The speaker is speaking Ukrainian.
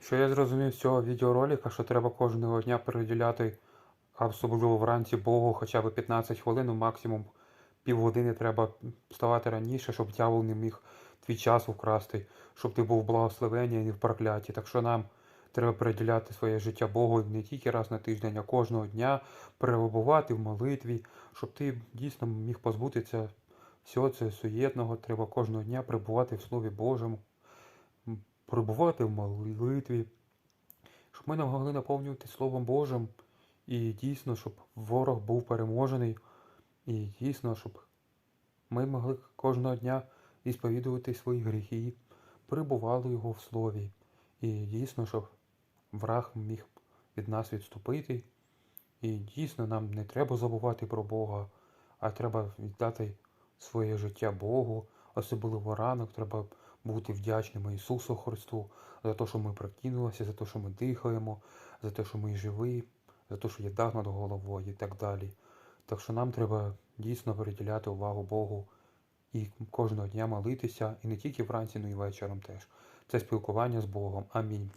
Що я зрозумів з цього відеоролика, що треба кожного дня приділяти, особливо вранці Богу, хоча б 15 хвилин, ну, максимум півгодини треба вставати раніше, щоб дьявол не міг твій час вкрасти, щоб ти був в благословенні і не в прокляті. Так що нам треба приділяти своє життя Богу не тільки раз на тиждень, а кожного дня перебувати в молитві, щоб ти дійсно міг позбутися всього цього суєтного. Треба кожного дня перебувати в Слові Божому, перебувати в молитві, щоб ми не могли наповнювати Словом Божим і дійсно, щоб ворог був переможений, і дійсно, щоб ми могли кожного дня ісповідувати свої гріхи, перебували його в слові. І дійсно, щоб враг міг від нас відступити. І дійсно нам не треба забувати про Бога, а треба віддати своє життя Богу, особливо ранок треба бути вдячними Ісусу Христу за те, що ми прокинулися, за те, що ми дихаємо, за те, що ми живі, за те, що є дах над головою і так далі. Так що нам треба дійсно приділяти увагу Богу і кожного дня молитися, і не тільки вранці, але й вечором теж. Це спілкування з Богом. Амінь.